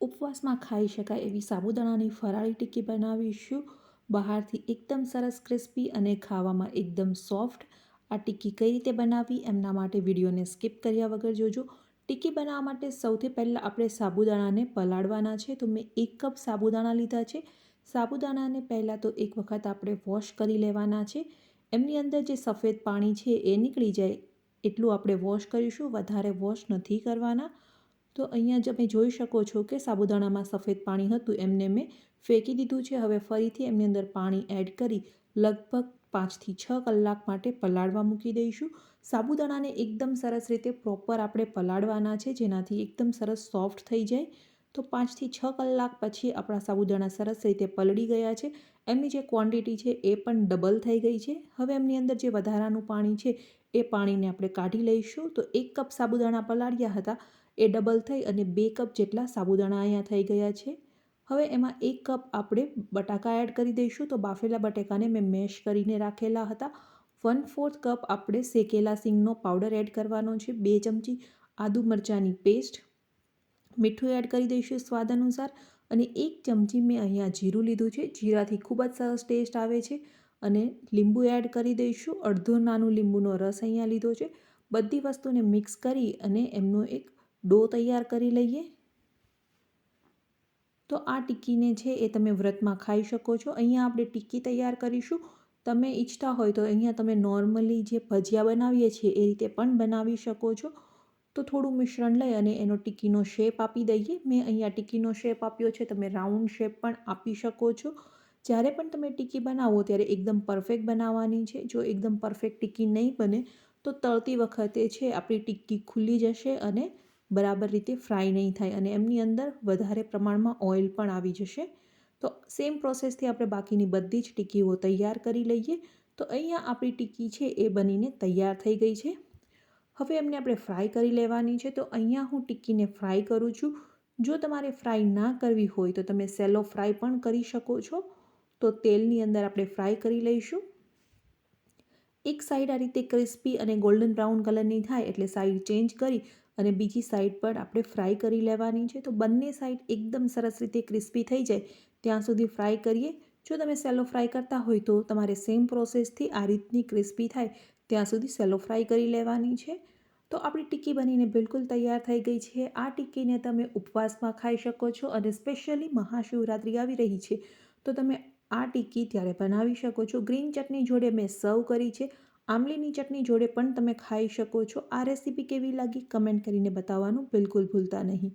ઉપવાસમાં ખાઈ શકાય એવી સાબુદાણાની ફરાળી ટિક્કી બનાવીશું. બહારથી એકદમ સરસ ક્રિસ્પી અને ખાવામાં એકદમ સોફ્ટ આ ટિક્કી કઈ રીતે બનાવવી એમના માટે વિડીયોને સ્કીપ કર્યા વગર જોજો. ટિક્કી બનાવવા માટે સૌથી પહેલાં આપણે સાબુદાણાને પલાળવાના છે તો મેં એક કપ સાબુદાણા લીધા છે. સાબુદાણાને પહેલાં તો એક વખત આપણે વોશ કરી લેવાના છે. એમની અંદર જે સફેદ પાણી છે એ નીકળી જાય એટલું આપણે વોશ કરીશું. વધારે વોશ નથી કરવાના. તો અહીંયા તમે જોઈ શકો છો કે સાબુદાણામાં સફેદ પાણી હતું. એમને મેં ફેંકી દીધું છે. હવે ફરીથી એમની અંદર પાણી એડ કરી લગભગ પાંચથી છ કલાક માટે પલાળવા મૂકી દઈશું. સાબુદાણાને એકદમ સરસ રીતે પ્રોપર આપણે પલાળવાના છે, જેનાથી એકદમ સરસ સોફ્ટ થઈ જાય. તો પાંચથી છ કલાક પછી આપણા સાબુદાણા સરસ રીતે પલળી ગયા છે. એમની જે ક્વોન્ટિટી છે એ પણ ડબલ થઈ ગઈ છે. હવે એમની અંદર જે વધારાનું પાણી છે એ પાણીને આપણે કાઢી લઈશું. તો એક કપ સાબુદાણા પલાળ્યા હતા. એ ડબલ થઈ અને બે કપ જેટલા સાબુદાણા અહીંયા થઈ ગયા છે. હવે એમાં એક કપ આપણે બટાકા એડ કરી દઈશું. તો બાફેલા બટાકાને મેં મેશ કરીને રાખેલા હતા. વન ફોર્થ કપ આપણે શેકેલા સિંગનો પાવડર એડ કરવાનો છે. બે ચમચી આદુ મરચાંની પેસ્ટ મીઠું એડ કરી દઈશું સ્વાદ અનુસાર અને એક ચમચી મેં અહીંયા જીરું લીધું છે. જીરાથી ખૂબ જ સરસ ટેસ્ટ આવે છે અને લીંબુ એડ કરી દઈશું. અડધો નાનું લીંબુનો રસ અહીંયા લીધો છે. બધી વસ્તુને મિક્સ કરી અને એમનો એક ડો તૈયાર કરી લઈએ. તો આ ટિક્કીને છે એ તમે વ્રતમાં ખાઈ શકો છો. અહીંયા આપણે ટિક્કી તૈયાર કરીશું. તમે ઈચ્છતા હોય તો અહીંયા તમે નોર્મલી જે ભજીયા બનાવીએ છીએ એ રીતે પણ બનાવી શકો છો. તો થોડું મિશ્રણ લઈ અને એનો ટીકીનો શેપ આપી દઈએ. મેં અહીંયા ટીકીનો શેપ આપ્યો છે, તમે રાઉન્ડ શેપ પણ આપી શકો છો. જ્યારે પણ તમે ટીકી બનાવો ત્યારે એકદમ પરફેક્ટ બનાવવાની છે. જો એકદમ પરફેક્ટ ટીકી નહીં બને, તો તળતી વખતે છે આપણી ટીકી ખુલ્લી જશે અને બરાબર રીતે ફ્રાય નહીં થાય અને એમની અંદર વધારે પ્રમાણમાં ઓઇલ પણ આવી જશે. તો સેમ પ્રોસેસથી આપણે બાકીની બધી જ ટીકીઓ તૈયાર કરી લઈએ. તો અહીંયા આપણી ટીકી છે એ બનીને તૈયાર થઈ ગઈ છે. હવે એમને આપણે ફ્રાય કરી લેવાની છે, તો અહીંયા હું ટિક્કીને ફ્રાય કરું છું. જો તમારે ફ્રાય ના કરવી હોય, તો તમે સેલો ફ્રાય પણ કરી શકો છો. તો તેલની અંદર આપણે ફ્રાય કરી લઈશું. એક સાઈડ આ રીતે ક્રિસ્પી અને ગોલ્ડન બ્રાઉન કલરની થાય, એટલે સાઈડ ચેન્જ કરી અને બીજી સાઈડ પર આપણે ફ્રાય કરી લેવાની છે. તો બંને સાઈડ એકદમ સરસ રીતે ક્રિસ્પી થઈ જાય, ત્યાં સુધી ફ્રાય કરીએ. જો તમે સેલો ફ્રાય કરતા હોય, તો તમારે સેમ પ્રોસેસથી આ રીતની ક્રિસ્પી થાય. ત્યાં સુધી સેલો ફ્રાય કરી લેવાની છે. તો આપણી ટિક્કી બનીને બિલકુલ તૈયાર થઈ ગઈ છે. આ ટિક્કીને તમે ઉપવાસમાં ખાઈ શકો છો અને સ્પેશિયલી મહાશિવરાત્રિ આવી રહી છે. તો તમે આ ટિક્કી ત્યારે બનાવી શકો છો. ગ્રીન ચટણી જોડે મેં સર્વ કરી છે. આમલીની ચટણી જોડે પણ તમે ખાઈ શકો છો. આ રેસીપી કેવી લાગી કમેન્ટ કરીને બતાવવાનું બિલકુલ ભૂલતા નહીં.